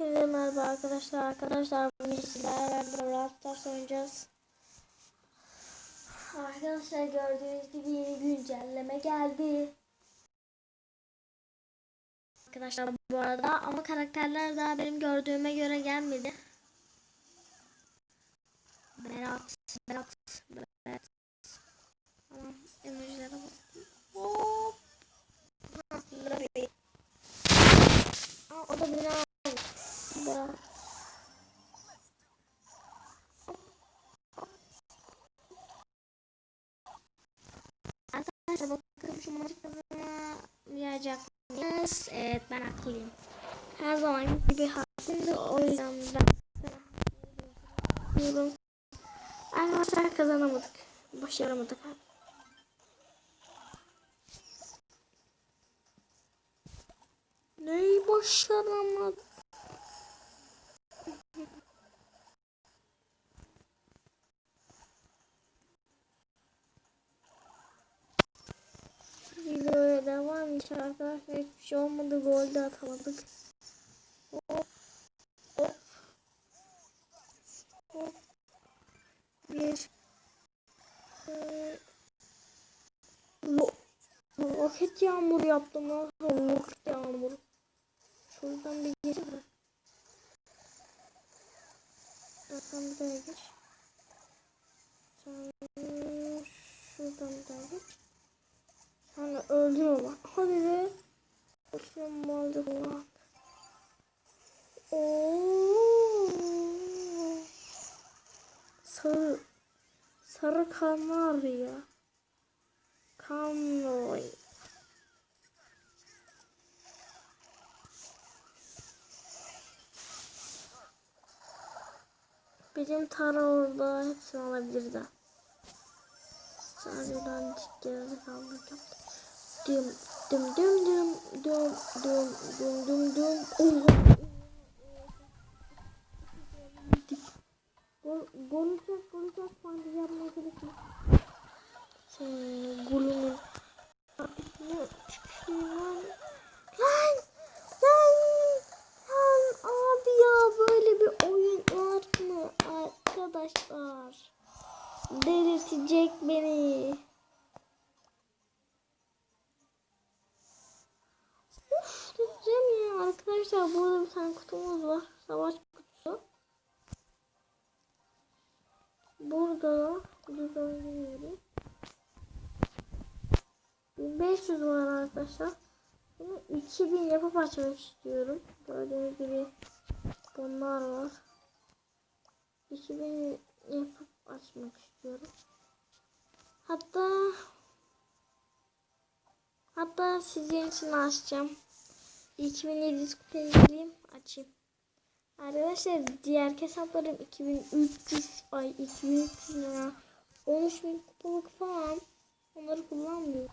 Hepinize merhaba arkadaşlar. Arkadaşlar bugün sizlerle Brawl Stars oynayacağız. Arkadaşlar gördüğünüz gibi yeni güncelleme geldi. Arkadaşlar bu arada ama karakterler daha benim gördüğüme göre gelmedi. Berat, Berat, Berat. Tamam, emojilere bastım. Hop. Aa, o da bina Berat. Arkadaşlar bakalım şu maçı kazanamayacak mıyız? Evet ben haklıyım. Her zaman gibi haklıyım o yüzden ben diyorum. Arkadaşlar kazanamadık. Başaramadık. Neyi başaramadık? Arkadaşlar. Hiçbir şey olmadı. Gol de atamadık. Hop. Hop. Hop. Bir. Ee, ro- roket yağmuru yaptım. Roket yağmuru. Şuradan bir geçeyim mi? Şuradan bir daha geç. Şuradan bir daha geç. Hani öldürüyorlar. Hadi Kanarya. Kanloy. Benim tara orada hepsini alabilir de. Sadece ben geri kalmayacağım. Dım dım dım dım dım dım dım dım dım. Oha. Gol gol olacak gol olacak fantezi yapmaya gerek yok. Sen golünün arkasına çıkışından lan lan lan abi ya böyle bir oyun var mı arkadaşlar? Delirtecek beni. Uf, delireceğim ya arkadaşlar. Burada bir tane kutumuz var. Savaş kutusu. Burada oynuyoruz. 1500 var arkadaşlar. Bunu 2000 yapıp açmak istiyorum. Gördüğünüz gibi bunlar var. 2000 yapıp açmak istiyorum. Hatta hatta sizin için açacağım. 2700 kupaya gireyim açayım. Arkadaşlar diğer hesaplarım 2300 ay 2300 lira 13000 kupalık falan onları kullanmıyorum.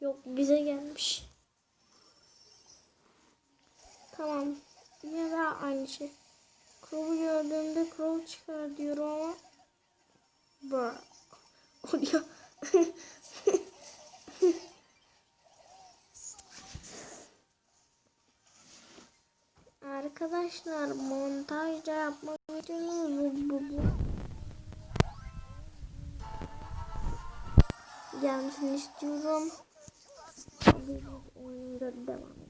Yok bize gelmiş. Tamam. Yine de aynı şey. Crow'u gördüğümde Crow çıkar diyorum ama Bra. Oluyor. Arkadaşlar montajda yapmak için bu bu bu. Gelmesini istiyorum. Oyunda devam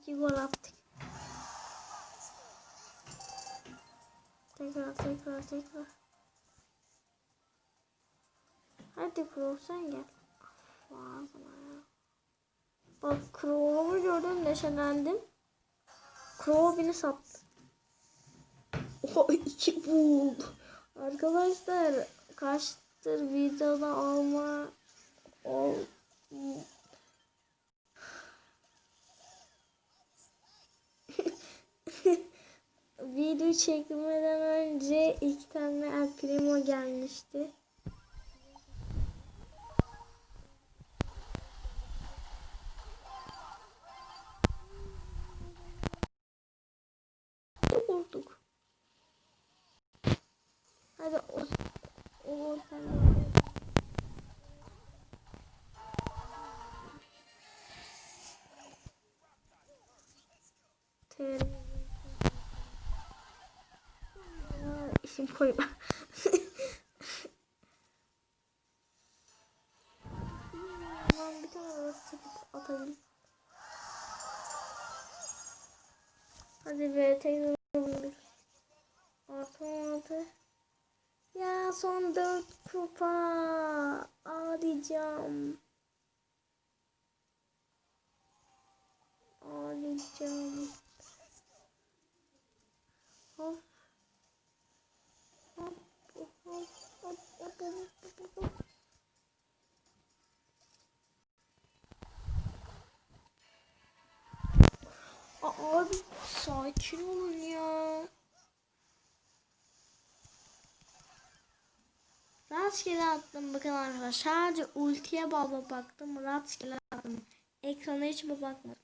iki gol attık. Tekrar tekrar tekrar. Hadi Crow sen gel. Ağzına ya. Bak Crow'u gördüm neşelendim. Crow beni sattı. O iki buldu. Arkadaşlar kaçtır videoda alma ol video çekmeden önce iki tane El Primo gelmişti. Vurduk. Hadi o, o sen de- isim koyma. Lan bir tane daha atayım. Hadi be tekrar bir. Ya son dört kupa. Ağlayacağım. Sakin olun ya. Rastgele attım bakın arkadaşlar. Sadece ultiye baba baktım. Rastgele attım. Ekrana hiç bakmadım.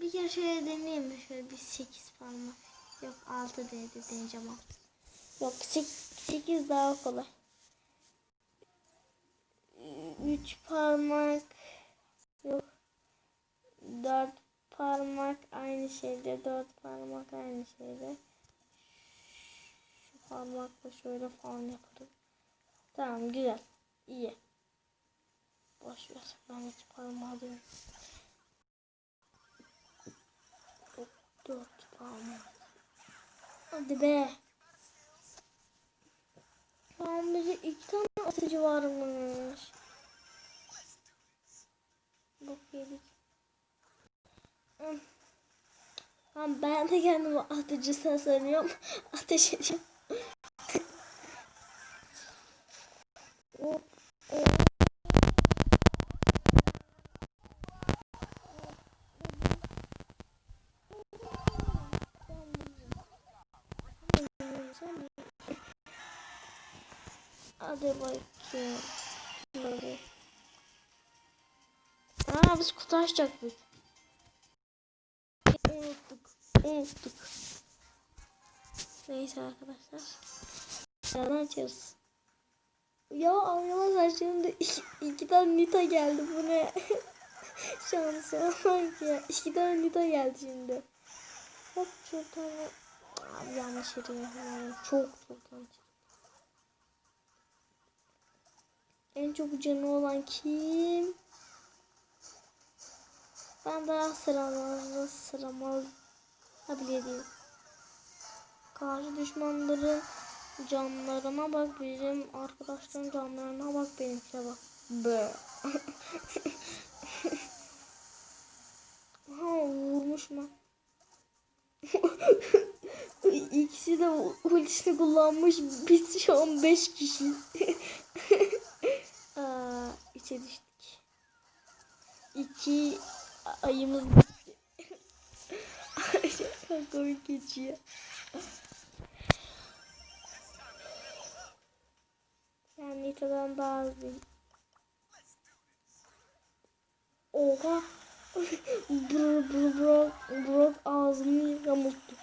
Bir kere şöyle deneyeyim mi? Şöyle bir 8 parmak. Yok 6 dedi deneyeceğim 6. Yok 8 daha kolay. 3 parmak. Yok. 4 parmak aynı şeyde. 4 parmak aynı şeyde. Şu parmakla şöyle falan yaparım. Tamam güzel. İyi. Boş ver. Ben hiç parmağı alıyorum. Dört parmak. Hadi be. An bize iki tane atıcı varmış. Bak yedik. Tamam ben de kendimi atıcısına sanıyorum. Ateş ediyorum. Hadi bakayım. Böyle. Aa biz kutu açacaktık. Unuttuk. Unuttuk. Neyse arkadaşlar. Birazdan açarız. Ya arkadaşlar şimdi iki, iki tane Nita geldi. Bu ne? Şansa bak ya. İki tane Nita geldi şimdi. Hop şuradan. Abi yanlış yere yapıyorum. Çok çok yanlış. En çok canı olan kim? Ben daha sıramalı sıramalı bile değil. Karşı düşmanların canlarına bak bizim arkadaşların canlarına bak benimkine bak. Be. ha vurmuş mu? İkisi de ultisini kullanmış. Biz şu an 5 kişiyiz. Aa, içe düştük. İki ayımız gitti. Çok komik geçiyor. Yani Nita'dan daha azıyım. Oha. bro bro bro bro ağzını yamulttu.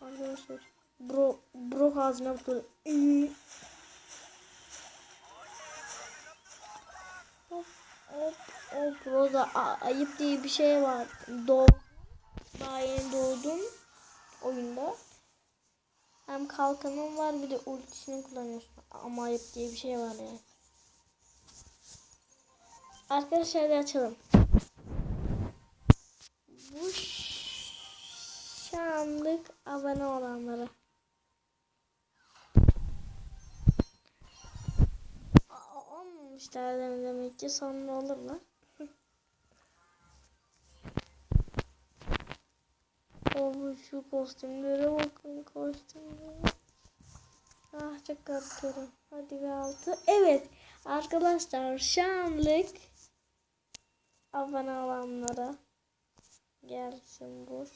Arkadaşlar. Bro bro ağzını yamulttu. Hop hop Roza ayıp diye bir şey var. Doğ daha yeni doğdum oyunda. Hem kalkanın var bir de ultisini kullanıyorsun. Ama ayıp diye bir şey var yani. Arkadaşlar hadi açalım. Bu şu anlık abone olanlara. Olmamışlar demek ki sonra olurlar. Abi şu kostümlere bakın kostümlere. Ah çok korkuyorum. Hadi ve altı. Evet arkadaşlar şu anlık abone olanlara gelsin bu.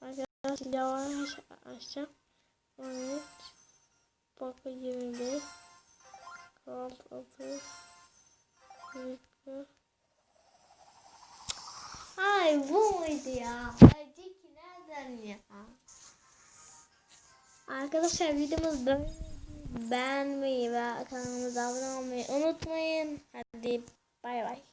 Arkadaşlar yavaş aşağı. Evet. Bakın 25. Kalt 30. Ay bu muydu ya? Acık nereden ya? Arkadaşlar videomuz böyle beğenmeyi ve kanalımıza abone olmayı unutmayın. Hadi bay bay.